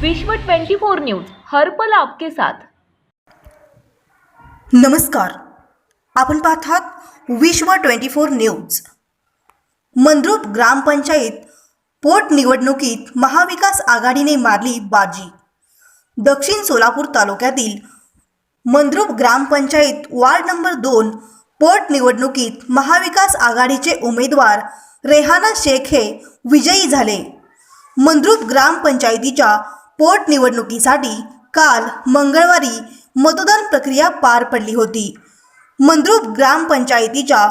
विश्व 24 न्यूज हर पल आपके साथ. नमस्कार. आपण पाहतात विश्व twenty four news. Mandrup gram panchayat पोटनिवडणुकीत महाविकास आघाडीने मारली बाजी. दक्षिण सोलापूर तालुक्यातील मंद्रुप ग्रामपंचायत वार्ड नंबर दोन पोटनिवडणुकीत महाविकास आघाडीचे उमेदवार रेहाना शेख हे विजयी झाले. मंद्रुप ग्रामपंचायतीच्या पोटनिवडणुकीसाठी काल मंगळवारी मतदान प्रक्रिया पार पडली होती. मंद्रुप ग्रामपंचायतीच्या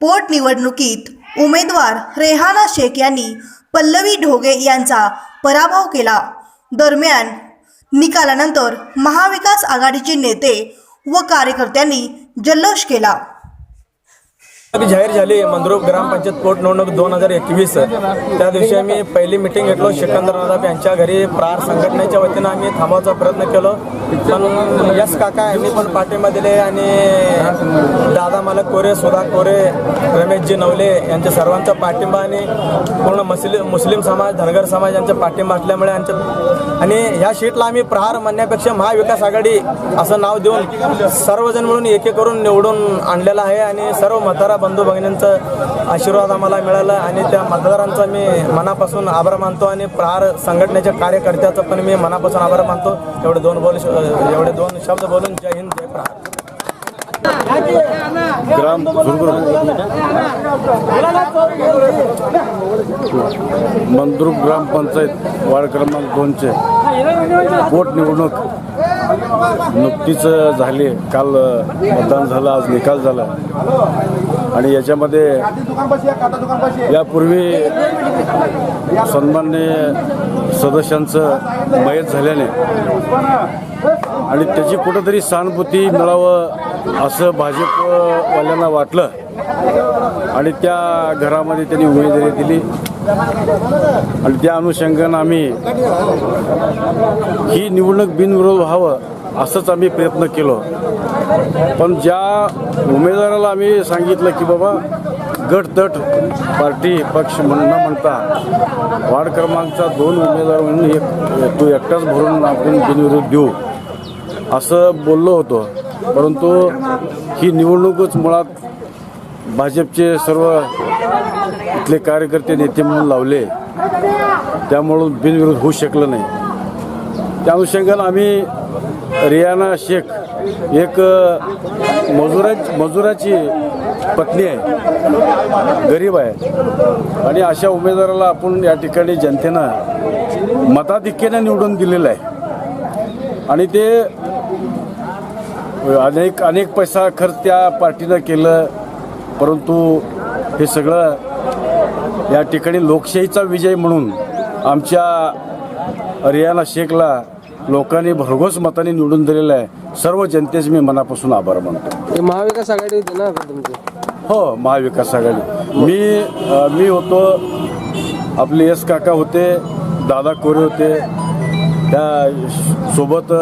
पोटनिवडणुकीत उमेदवार रेहाना शेख यांनी पल्लवी ढोगे यांचा पराभव केला. दरम्यान निकालानंतर महाविकास आघाडीचे नेते व कार्यकर्त्यांनी जल्लोष केला. जाहीर झाली मंद्रुप ग्रामपंचायत पोटनिवडणूक दोन हजार एकवीस. त्या दिवशी आम्ही पहिली मिटिंग घेतलो सिकंदर नादाब यांच्या घरी प्रहार संघटनेच्या वतीनं आम्ही थांबवायचा प्रयत्न केलो. पण यश काका यांनी पण पाठिंबा दिले आणि दादा मालक कोरे सुधा कोरे रमेशजी नवले यांच्या सर्वांचा पाठिंबा आणि पूर्ण मुस्लिम मुस्लिम समाज धनगर समाज यांचा पाठिंबा असल्यामुळे यांच्या आणि ह्या शीटला आम्ही प्रहार म्हणण्यापेक्षा महाविकास आघाडी असं नाव देऊन सर्वजण मिळून एके करून निवडून आणलेलं आहे आणि सर्व मतदारा बंधू भगिनींचा आशीर्वाद आम्हाला मिळाला आणि त्या मतदारांचा मी मनापासून आभार मानतो आणि प्रहार संघटनेच्या कार्यकर्त्याचा पण मी मनापासून आभार मानतो. एवढे दोन बोल एवढे दोन शब्द बोलून जय हिंद जय प्रहार. ग्राम मंद्रुप ग्रामपंचायत वार्ड क्रमांक दोनचे. पोटनिवडणूक नुकतीच झाली. काल मतदान झालं आज निकाल झाला. आणि याच्यामध्ये यापूर्वी सन्मान्य सदस्यांचं मयत झाल्याने आणि त्याची कुठंतरी सहानुभूती मिळावं असं भाजपवाल्यांना वाटलं. आणि त्या घरामध्ये त्यांनी उमेदवारी दिली. आणि त्या अनुषंगानं आम्ही ही निवडणूक बिनविरोध व्हावं असंच आम्ही प्रयत्न केलो. पण ज्या उमेदवाराला आम्ही सांगितलं की बाबा गट तट पार्टी पक्ष म्हण न म्हणता वार्ड क्रमांकचा दोन उमेदवार म्हणून एक तो एकटाच भरून आपण बिनविरोध देऊ असं बोललो होतो. परंतु ही निवडणूकच मुळात भाजपचे सर्व इथले कार्यकर्ते नेते म्हणून लावले. त्यामुळं बिनविरोध होऊ शकलं नाही. त्या अनुषंगानं आम्ही रियाना शेख एक मजुरा मजुराची पत्नी आहे. गरीब आहे. आणि अशा उमेदवाराला आपण या ठिकाणी जनतेनं मताधिक्याने निवडून दिलेलं आहे. आणि ते अनेक अनेक पैसा खर्च त्या पार्टीनं केलं. परंतु हे सगळं या ठिकाणी लोकशाहीचा विजय म्हणून आमच्या रियाना शेखला लोकांनी भरघोस मताने निवडून दिलेलं आहे. सर्व जनतेचे मी मनापासून आभार मानतो. महाविकास आघाडी होती ना तुमची? हो महाविकास आघाडी. मी मी होतो आपले एस काका होते दादा कोरे होते त्या सोबत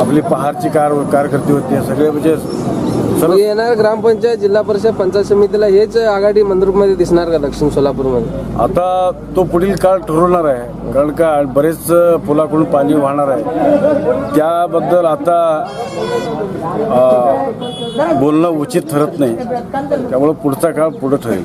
आपली पहारची कार कार्यकर्ते होते सगळे म्हणजे सर्व येणार ग्रामपंचायत जिल्हा परिषद पंचायत समितीला हेच आघाडी मंद्रुपमध्ये दिसणार का दक्षिण सोलापूरमध्ये? आता तो पुढील काळ ठरवणार आहे. कारण का बरेच पुलाकडून पाणी वाहणार आहे. त्याबद्दल आता अ, बोलणं उचित ठरत नाही. त्यामुळे पुढचा काळ पुढे ठरेल.